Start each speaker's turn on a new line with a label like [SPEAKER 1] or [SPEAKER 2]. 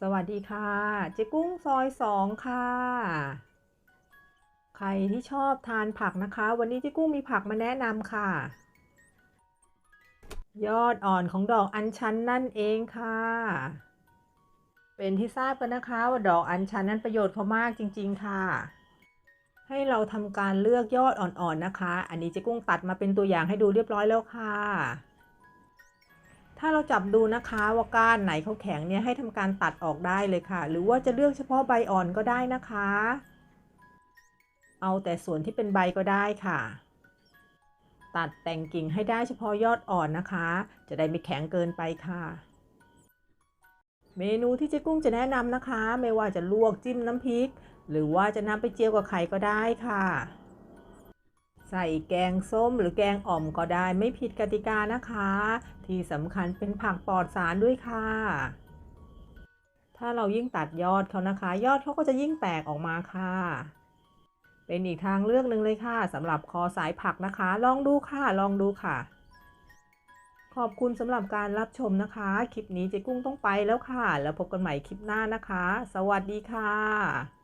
[SPEAKER 1] สวัสดีค่ะ เจ๊กุ้งซอยสองค่ะ ใครที่ชอบทานผักนะคะ วันนี้เจ๊กุ้งมีผักมาแนะนำค่ะ ยอดอ่อนของดอกอัญชันนั่นเองค่ะ เป็นที่ทราบกันนะคะว่าดอกอัญชันนั้นประโยชน์เขามากจริง ๆ ค่ะ ให้เราทำการเลือกยอดอ่อนๆนะคะ อันนี้เจ๊กุ้งตัดมาเป็นตัวอย่างให้ดูเรียบร้อยแล้วค่ะ ถ้าเราจับดูนะคะว่าก้านไหนเขาแข็งเนี่ยให้ทำการตัดออกได้เลยค่ะ หรือว่าจะเลือกเฉพาะใบอ่อนก็ได้นะคะ เอาแต่ส่วนที่เป็นใบก็ได้ค่ะ ตัดแต่งกิ่งให้ได้เฉพาะยอดอ่อนนะคะ จะได้ไม่แข็งเกินไปค่ะ เมนูที่เจ๊กุ้งจะแนะนำนะคะ ไม่ว่าจะลวกจิ้มน้ำพริก หรือว่าจะนำไปเจียวกับไข่ก็ได้ค่ะ ใส่แกงส้มหรือแกงอ่อมก็ได้ไม่ผิดกติกานะคะ ที่สำคัญเป็นผักปลอดสารด้วยค่ะ ถ้าเรายิ่งตัดยอดเขานะคะ ยอดเขาก็จะยิ่งแตกออกมาค่ะ เป็นอีกทางเลือกหนึ่งเลยค่ะสำหรับคอสายผักนะคะ ลองดูค่ะลองดูค่ะ ขอบคุณสำหรับการรับชมนะคะ คลิปนี้เจ๊กุ้งต้องไปแล้วค่ะ แล้วพบกันใหม่คลิปหน้านะคะ สวัสดีค่ะ